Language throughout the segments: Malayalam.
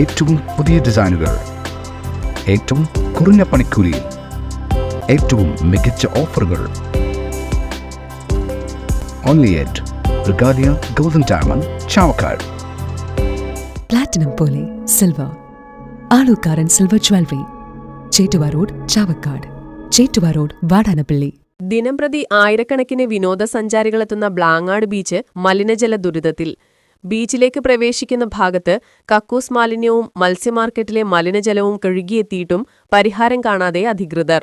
ഏറ്റവും പുതിയ ഡിസൈനുകൾ ഏറ്റവും കുറഞ്ഞ പണിക്കൂലിയിൽ ഏറ്റവും മികച്ച ഓഫറുകൾ. Only at Regalia golden diamond Chavakkad platinum പോലെ silver Aalukkaran silver jewellery Chettuva road Chavakkad Chettuva road Vadanappally. ദിനംപ്രതി ആയിരക്കണക്കിന് വിനോദസഞ്ചാരികളെത്തുന്ന ബ്ലാങ്ങാട് ബീച്ച് മലിനജല ദുരിതത്തിൽ. ബീച്ചിലേക്ക് പ്രവേശിക്കുന്ന ഭാഗത്ത് കക്കൂസ് മാലിന്യവും മത്സ്യമാർക്കറ്റിലെ മലിനജലവും കഴുകിയെത്തിയിട്ടും പരിഹാരം കാണാതെ അധികൃതർ.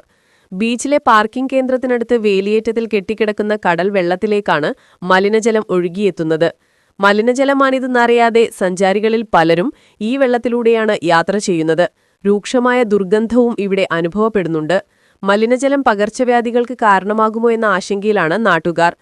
ബീച്ചിലെ പാർക്കിംഗ് കേന്ദ്രത്തിനടുത്ത് വേലിയേറ്റത്തിൽ കെട്ടിക്കിടക്കുന്ന കടൽ വെള്ളത്തിലേക്കാണ് മലിനജലം ഒഴുകിയെത്തുന്നത്. മലിനജലമാണിതെന്നറിയാതെ സഞ്ചാരികളിൽ പലരും ഈ വെള്ളത്തിലൂടെയാണ് യാത്ര ചെയ്യുന്നത്. രൂക്ഷമായ ദുർഗന്ധവും ഇവിടെ അനുഭവപ്പെടുന്നുണ്ട്. മലിനജലം പകർച്ചവ്യാധികൾക്ക് കാരണമാകുമോ എന്ന ആശങ്കയിലാണ് നാട്ടുകാർ.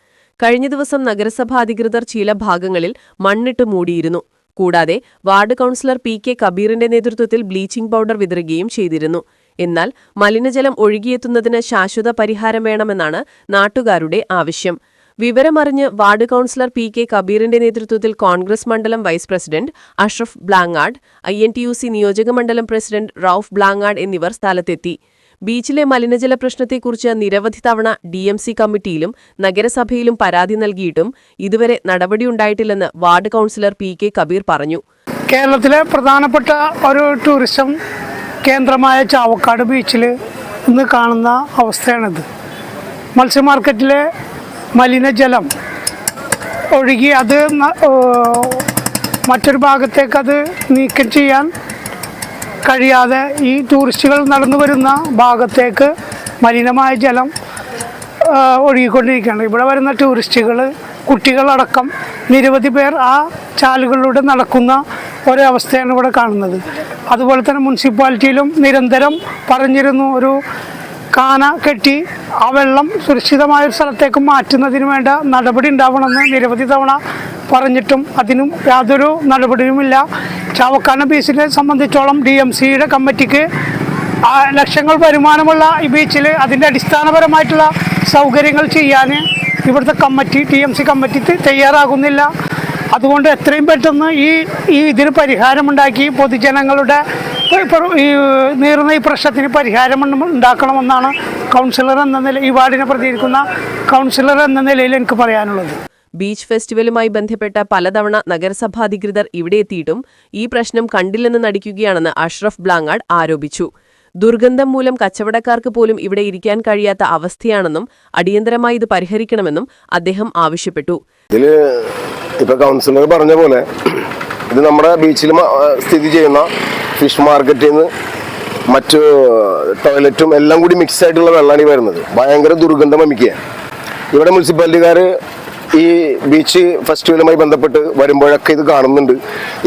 കഴിഞ്ഞ ദിവസം നഗരസഭാ അധികൃതർ ചില ഭാഗങ്ങളിൽ മണ്ണിട്ട് മൂടിയിരുന്നു. കൂടാതെ വാർഡ് കൗൺസിലർ പി കെ കബീറിന്റെ നേതൃത്വത്തിൽ ബ്ലീച്ചിംഗ് പൗഡർ വിതറുകയും ചെയ്തിരുന്നു. എന്നാൽ മലിനജലം ഒഴുകിയെത്തുന്നതിന് ശാശ്വത പരിഹാരം വേണമെന്നാണ് നാട്ടുകാരുടെ ആവശ്യം. വിവരമറിഞ്ഞ് വാർഡ് കൗൺസിലർ പി കെ കബീറിന്റെ നേതൃത്വത്തിൽ കോൺഗ്രസ് മണ്ഡലം vice president Ashraf Blangad I N T U C നിയോജക മണ്ഡലം പ്രസിഡന്റ് റൌഫ് ബ്ലാങ്ങാഡ് എന്നിവർ സ്ഥലത്തെത്തി. ബീച്ചിലെ മലിനജല പ്രശ്നത്തെക്കുറിച്ച് നിരവധി തവണ ഡി എം സി കമ്മിറ്റിയിലും നഗരസഭയിലും പരാതി നൽകിയിട്ടും ഇതുവരെ നടപടിയുണ്ടായിട്ടില്ലെന്ന് ward councillor P K Kabeer പറഞ്ഞു. കേരളത്തിലെ പ്രധാനപ്പെട്ട ഒരു ടൂറിസം കേന്ദ്രമായ ചാവക്കാട് ബീച്ചിൽ ഇന്ന് കാണുന്ന അവസ്ഥയാണിത്. മത്സ്യമാർക്കറ്റിലെ മലിനജലം ഒഴുകി അത് മറ്റൊരു ഭാഗത്തേക്ക് അത് നീക്കം ചെയ്യാൻ കഴിയാതെ ഈ ടൂറിസ്റ്റുകൾ നടന്നു വരുന്ന ഭാഗത്തേക്ക് മലിനമായ ജലം ഒഴുകിക്കൊണ്ടിരിക്കുകയാണ്. ഇവിടെ വരുന്ന ടൂറിസ്റ്റുകൾ കുട്ടികളടക്കം നിരവധി പേർ ആ ചാലുകളിലൂടെ നടക്കുന്ന ഒരവസ്ഥയാണ് ഇവിടെ കാണുന്നത്. അതുപോലെ തന്നെ മുനിസിപ്പാലിറ്റിയിലും നിരന്തരം പറഞ്ഞിരുന്നു ഒരു കാന കെട്ടി ആ വെള്ളം സുരക്ഷിതമായ ഒരു സ്ഥലത്തേക്ക് മാറ്റുന്നതിന് വേണ്ട നടപടി ഉണ്ടാവണമെന്ന് നിരവധി തവണ പറഞ്ഞിട്ടും അതിനും യാതൊരു നടപടിയുമില്ല. ചാവക്കാന ബീച്ചിനെ സംബന്ധിച്ചോളം ഡി എം സിയുടെ കമ്മിറ്റിക്ക് ലക്ഷങ്ങൾ വരുമാനമുള്ള ഈ ബീച്ചിൽ അതിന്റെ അടിസ്ഥാനപരമായിട്ടുള്ള സൗകര്യങ്ങൾ ചെയ്യാൻ ഇവിടുത്തെ committee T M C committee തയ്യാറാകുന്നില്ല. അതുകൊണ്ട് എത്രയും പെട്ടെന്ന് ഈ ഈ ഇതിന് പരിഹാരമുണ്ടാക്കി പൊതുജനങ്ങളുടെ ഈ നീറുന്ന ഈ പ്രശ്നത്തിന് പരിഹാരം ഉണ്ടാക്കണമെന്നാണ് കൗൺസിലർ എന്ന നില ഈ വാർഡിനെ പ്രതികരിക്കുന്ന കൗൺസിലർ എന്ന നിലയിൽ എനിക്ക് പറയാനുള്ളത്. ബീച്ച് ഫെസ്റ്റിവലുമായി ബന്ധപ്പെട്ട പലതവണ നഗരസഭാ അധികൃതർ ഇവിടെ എത്തിയിട്ടും ഈ പ്രശ്നം കണ്ടില്ലെന്ന് നടിക്കുകയാണെന്ന് അഷ്റഫ് ബ്ലാങ്ങാഡ് ആരോപിച്ചു. ദുർഗന്ധം മൂലം കച്ചവടക്കാർക്ക് പോലും ഇവിടെ ഇരിക്കാൻ കഴിയാത്ത അവസ്ഥയാണെന്നും അടിയന്തരമായി ഇത് പരിഹരിക്കണമെന്നും അദ്ദേഹം ആവശ്യപ്പെട്ടു. ഇതിൽ ഇപ്പൊ കൗൺസിലർ പറഞ്ഞ പോലെ ഇത് നമ്മുടെ ബീച്ചിൽ സ്ഥിതി ചെയ്യുന്ന ഫിഷ് മാർക്കറ്റിൽ നിന്ന് മറ്റു ടോയ്ലറ്റും എല്ലാം കൂടി മിക്സ് ആയിട്ടുള്ള വെള്ളമാണ് ഈ വരുന്നത്. ഭയങ്കര ദുർഗന്ധം അമിക്കുക ഇവിടെ മുനിസിപ്പാലിറ്റിക്കാർ ഈ ബീച്ച് ഫെസ്റ്റിവലുമായി ബന്ധപ്പെട്ട് വരുമ്പോഴൊക്കെ ഇത് കാണുന്നുണ്ട്.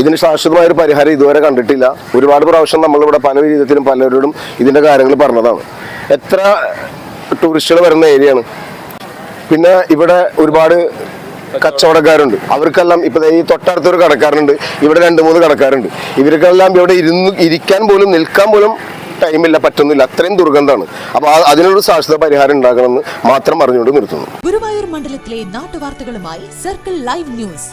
ഇതിന് ശാശ്വതമായ ഒരു പരിഹാരം ഇതുവരെ കണ്ടിട്ടില്ല. ഒരുപാട് പ്രാവശ്യം നമ്മളിവിടെ പല വിധത്തിലും പലരോടും ഇതിന്റെ കാര്യങ്ങൾ പറഞ്ഞതാണ്. എത്ര ടൂറിസ്റ്റുകൾ വരുന്ന ഏരിയയാണ് പിന്നെ ഇവിടെ ഒരുപാട് കച്ചവടക്കാരുണ്ട്. അവർക്കെല്ലാം ഇപ്പൊ ഈ തൊട്ടടുത്തൊരു കടക്കാരുണ്ട് ഇവിടെ രണ്ട് മൂന്ന് കടക്കാരുണ്ട്. ഇവർക്കെല്ലാം ഇവിടെ ഇരുന്ന് ഇരിക്കാൻ പോലും നിൽക്കാൻ പോലും ടൈമില്ല പറ്റുന്നില്ല അത്രയും ദുർഗന്ധമാണ്. അപ്പൊ അതിനൊരു ശാശ്വത പരിഹാരം ഉണ്ടാകണമെന്ന് മാത്രം പറഞ്ഞുകൊണ്ട് നിർത്തുന്നു. ഗുരുവായൂർ മണ്ഡലത്തിലെ നാട്ടുവാർത്തകളുമായി സർക്കിൾ ലൈവ് ന്യൂസ്.